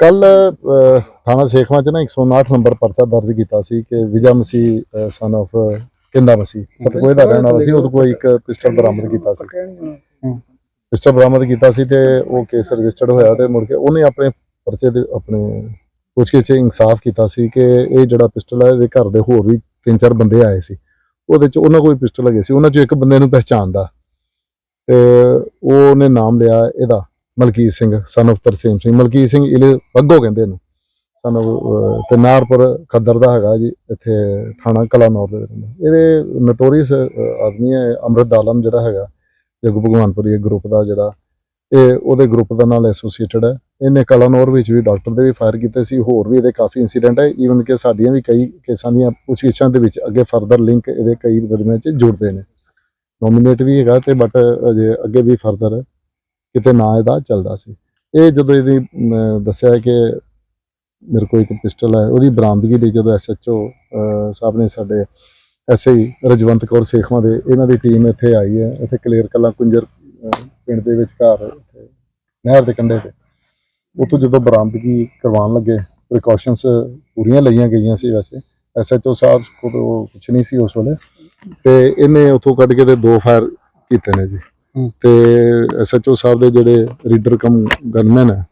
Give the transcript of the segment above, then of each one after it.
ਕੱਲ ਥਾਣਾ ਸੇਖਵਾਂ ਚ ਨਾ 159 ਨੰਬਰ ਪਰਚਾ ਦਰਜ ਕੀਤਾ ਸੀ ਕਿ ਵਿਜਾ ਮਸੀਹ ਸਨ of ਕਿੰਦਾ ਮਸੀਹ ਸਤਕੋਏ ਦਾ ਰਹਿਣ ਵਾਲਾ ਸੀ ਉਹਦੇ ਕੋਲ ਇੱਕ ਪਿਸਟਲ ਬਰਾਮਦ ਕੀਤਾ ਸੀ। ਪਿਸਟਲ ਬਰਾਮਦ ਕੀਤਾ ਸੀ ਤੇ ਉਹ ਕੇਸ ਰਜਿਸਟਰਡ ਹੋਇਆ ਤੇ ਮੁੜ ਕੇ ਉਹਨੇ ਆਪਣੇ ਪਰਚੇ ਦੇ ਆਪਣੇ ਪੁੱਛਗਿੱਛ 'ਚ ਇਨਸਾਫ ਕੀਤਾ ਸੀ ਕਿ ਇਹ ਜਿਹੜਾ ਪਿਸਟਲ ਹੈ ਇਹਦੇ ਘਰ ਦੇ ਹੋਰ ਵੀ ਤਿੰਨ ਚਾਰ ਬੰਦੇ ਆਏ ਸੀ। ਉਹਦੇ 'ਚ ਉਹਨਾਂ ਵੀ ਪਿਸਟਲ ਹੈਗੇ ਸੀ ਉਹਨਾਂ 'ਚੋਂ ਇੱਕ ਬੰਦੇ ਨੂੰ ਪਹਿਚਾਣਦਾ। ਤੇ ਉਹਨੇ ਨਾਮ ਲਿਆ ਇਹਦਾ। ਮਲਕੀਤ ਸਿੰਘ ਸਨ of ਤਰਸੇਮ ਸਿੰਘ। ਮਲਕੀਤ ਸਿੰਘ ਇਲੇ ਬੱਗੋ ਕਹਿੰਦੇ ਨੇ ਸਾਨੂੰ ਤੇ ਨਾਰਪੁਰ ਖੱਦਰ ਦਾ ਹੈਗਾ ਜੀ, ਇੱਥੇ ਥਾਣਾ ਕਲਾਨੌਰ ਦੇ ਇਹਦੇ ਨਟੋਰੀਅਸ ਆਦਮੀ ਹੈ, ਅੰਮ੍ਰਿਤ ਆਲਮ ਜਿਹੜਾ ਹੈਗਾ, ਜਗੂ ਭਗਵਾਨਪੁਰੀ ਗਰੁੱਪ ਦਾ ਜਿਹੜਾ। ਇਹ ਉਹਦੇ ਗਰੁੱਪ ਦਾ ਨਾਲ ਐਸੋਸੀਏਟਡ ਹੈ। ਇਹਨੇ ਕਲਾਨੌਰ ਵਿੱਚ ਵੀ ਡਾਕਟਰ ਦੇ ਵੀ ਫਾਇਰ ਕੀਤੇ ਸੀ, ਹੋਰ ਵੀ ਇਹਦੇ ਕਾਫੀ ਇਨਸੀਡੈਂਟ ਹੈ। ਈਵਨ ਕਿ ਸਾਡੀਆਂ ਵੀ ਕਈ ਕੇਸਾਂ ਦੀਆਂ ਪੁੱਛਗਿੱਛਾਂ ਦੇ ਵਿੱਚ ਅੱਗੇ ਫਰਦਰ ਲਿੰਕ ਇਹਦੇ ਕਈ ਮੁਕੱਦਮਿਆਂ 'ਚ ਜੁੜਦੇ ਨੇ। ਨੋਮੀਨੇਟ ਵੀ ਹੈਗਾ ਤੇ ਬਟ ਅਜੇ ਅੱਗੇ ਵੀ ਫਰਦਰ ਕਿਤੇ ਨਾ ਇਹਦਾ ਚੱਲਦਾ ਸੀ। ਇਹ ਜਦੋਂ ਇਹਦੀ ਮ, ਦੱਸਿਆ ਕਿ ਮੇਰੇ ਕੋਲ ਇੱਕ ਪਿਸਟਲ ਹੈ ਉਹਦੀ ਬਰਾਮਦਗੀ ਲਈ ਜਦੋਂ ਐਸਐਚਓ ਸਾਹਿਬ ਨੇ ਸਾਡੇ ਐਸਆਈ ਰਜਵੰਤ ਕੌਰ ਸੇਖਵਾਂ ਦੇ ਇਹਨਾਂ ਦੀ ਟੀਮ ਇੱਥੇ ਆਈ ਹੈ ਇੱਥੇ ਕਲੀਅਰ ਕਲਾਂ ਕੁੰਜਰ ਪਿੰਡ ਦੇ ਵਿਚਕਾਰ ਇੱਥੇ ਨਹਿਰ ਦੇ ਕੰਢੇ ਤੇ। ਉੱਥੋਂ ਜਦੋਂ ਬਰਾਮਦਗੀ ਕਰਵਾਉਣ ਲੱਗੇ ਪ੍ਰੀਕਾਸ਼ਨਸ ਪੂਰੀਆਂ ਲਈਆਂ ਗਈਆਂ ਸੀ ਵੈਸੇ ਐਸਐਚਓ ਸਾਹਿਬ ਕੋਲ ਕੁਝ ਨਹੀਂ ਸੀ ਉਸ ਵੇਲੇ ਤੇ ਇਹਨੇ ਉੱਥੋਂ ਕੱਢ ਕੇ ਤੇ ਦੋ ਫਾਇਰ ਕੀਤੇ ਨੇ ਜੀ। ਤੇ ਐਸਐਚਓ ਸਾਹਿਬ ਦੇ ਜਿਹੜੇ ਰੀਡਰ ਕਮ ਗਨਮੈਨ ਹੈ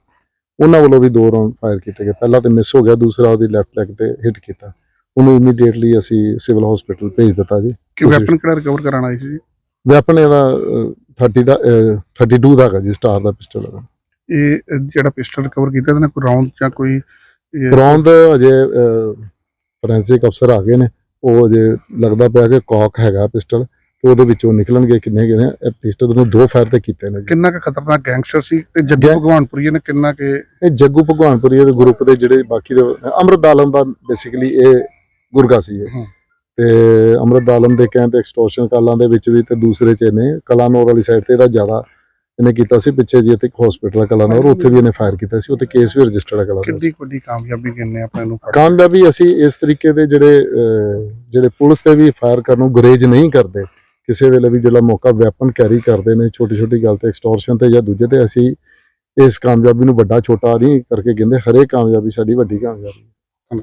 ਉਹਨਾਂ ਵੱਲੋਂ ਵੀ ਦੋ ਰਾਉਂਡ ਫਾਇਰ ਕੀਤੇ ਗਏ। ਪਹਿਲਾ ਤੇ ਮਿਸ ਹੋ ਗਿਆ ਦੂਸਰਾ ਉਹਦੀ ਲੈਫਟ ਲੈਗ ਤੇ ਹਿੱਟ ਕੀਤਾ। ਉਹਨੂੰ ਇਮੀਡੀਏਟਲੀ ਅਸੀਂ ਸਿਵਲ ਹਸਪੀਟਲ ਭੇਜ ਦਿੱਤਾ ਜੀ। ਕਿ ਵੈਪਨ ਕਿਹੜਾ ਰਿਕਵਰ ਕਰਾਣਾ ਸੀ ਜੀ? ਵੈਪਨ ਇਹਦਾ ਅਹ, 30 ਦਾ ਅਹ, 32 ਦਾ ਹੈਗਾ ਜੀ ਸਟਾਰ ਦਾ ਪਿਸਟਲ ਹੈਗਾ। ਇਹ ਜਿਹੜਾ ਪਿਸਟਲ ਰਿਕਵਰ ਕੀਤਾ ਇਹਦੇ ਨਾਲ ਕੋਈ ਰਾਉਂਡ ਜਾਂ ਕੋਈ ਬਰੌਂਦ ਅਜੇ ਫੋਰੈਂਸਿਕ ਅਫਸਰ ਆ ਗਏ ਨੇ। ਉਹ ਅਜੇ ਲੱਗਦਾ ਪਿਆ ਕਿ ਕੌਕ ਹੈਗਾ ਪਿਸਟਲ ਤੇ ਉਹਦੇ ਵਿੱਚੋਂ ਨਿਕਲਣਗੇ ਕਿੰਨੇ ਕਿੰਨੇ ਇਹ ਪਿਸਟਲ ਨੂੰ ਦੋ ਫਾਇਰ ਤੇ ਕੀਤੇ ਨੇ ਜੀ। ਕਿੰਨਾ ਕੁ ਖਤਰਨਾਕ ਗੈਂਗਸਟਰ ਸੀ? ਤੇ ਜੱਗੂ ਗੈਂ- ਭਗਵਾਨਪੁਰੀ ਨੇ ਕਿੰਨਾ ਕਿ ਇਹ ਜੱਗੂ ਭਗਵਾਨਪੁਰੀ ਦੇ ਗਰੁੱਪ ਦੇ ਜਿਹੜੇ ਬਾਕੀ ਦੇ ਅਮਰਤ ਆਲਮ ਦਾ ਬੇਸਿਕਲੀ ਇਹ ਗੁਰਗਾ ਸੀ ਇਹ। ਤੇ ਅਮਰਤ ਆਲਮ ਦੇ ਕਹਿਣ ਤੇ ਐਕਸਟੋਰਸ਼ਨ ਕਾਲਾਂ ਦੇ ਵਿੱਚ ਵੀ ਤੇ ਦੂਸਰੇ ਚ ਇਹਨੇ ਕਲਾਨੌਰ ਵਾਲੀ ਸਾਈਡ ਤੇ ਇਹਦਾ ਜ਼ਿਆਦਾ ਇਹਨੇ ਕੀਤਾ ਸੀ ਪਿੱਛੇ ਜੀ ਤੇ ਇੱਕ ਹਸਪੀਟਲ ਕਲਾਨੌਰ ਉੱਥੇ ਵੀ ਇਹਨੇ ਫਾਇਰ ਕੀਤਾ ਸੀ ਉੱਥੇ ਕੇਸ ਵੀ ਰਜਿਸਟਰਡ ਹੈ ਕਲਾਨੌਰ ਕਿੰਨੀ ਵੱਡੀ ਕਾਮਯਾਬੀ ਕਿੰਨੇ ਆਪਣੇ ਨੂੰ ਕਾਮਯਾਬੀ ਅਸੀਂ ਇਸ ਤਰੀਕੇ ਦੇ ਜਿਹੜੇ ਜਿਹੜੇ ਪੁਲਿਸ ਤੇ ਵੀ ਫਾਇਰ ਕਰਨ ਨੂੰ ਗੁਰੇਜ ਨਹੀਂ ਕਰਦੇ ਕਿਸੇ ਵੇਲੇ ਵੀ ਜਿਹੜਾ ਮੌਕਾ ਵੈਪਨ ਕੈਰੀ ਕਰਦੇ ਨੇ ਛੋਟੀ ਛੋਟੀ ਗੱਲ ਤੇ ਐਕਸਟੋਰਸ਼ਨ ਤੇ ਜਾਂ ਦੂਜੇ ਤੇ, ਅਸੀਂ ਇਸ ਕਾਮਯਾਬੀ ਨੂੰ ਵੱਡਾ ਛੋਟਾ ਨਹੀਂ ਕਰਕੇ ਕਹਿੰਦੇ, ਹਰੇਕ ਕਾਮਯਾਬੀ ਸਾਡੀ ਵੱਡੀ ਕਾਮਯਾਬੀ